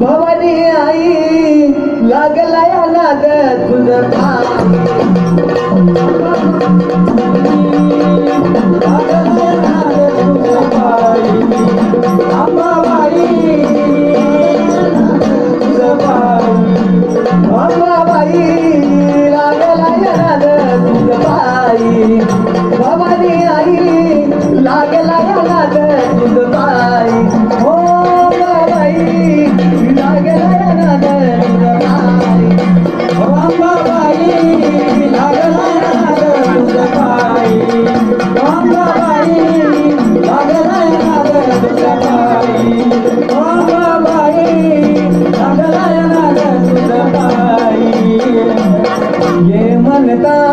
भवानी आई लागला या नाद तुझं ये म्हणताना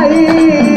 आई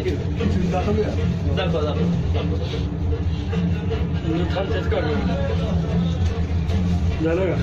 दाखव दाखव थांबतेच काढ झालं का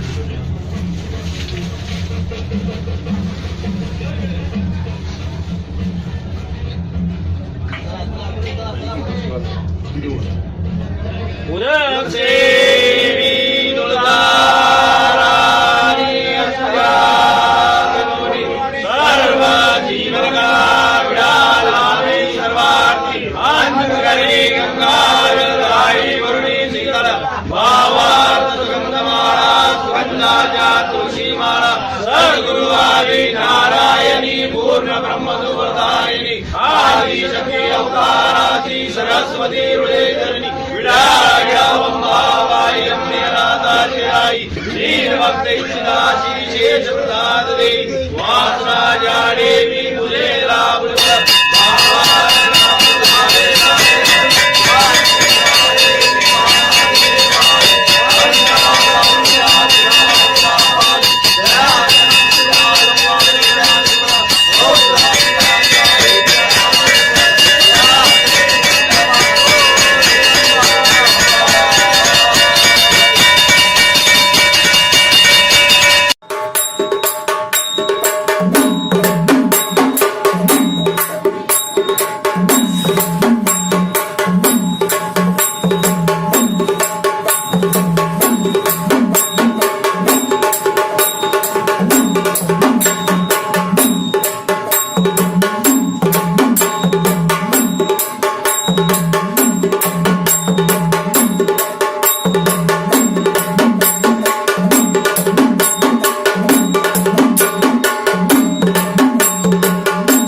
गंगाई वरुणी शीतल बाबा सुगंध माला सुगंधाचा तुलसी माला सद्गुरुवारी नारायणी पूर्ण ब्रह्म सुवरदायिनी आदि शक्ति अवतारासी सरस्वती हृदयधरणी विराजाई अम्बेनाथा चिराई श्रीभक्तैषिदाशी शेषप्रसाद देवी वासराजा देवी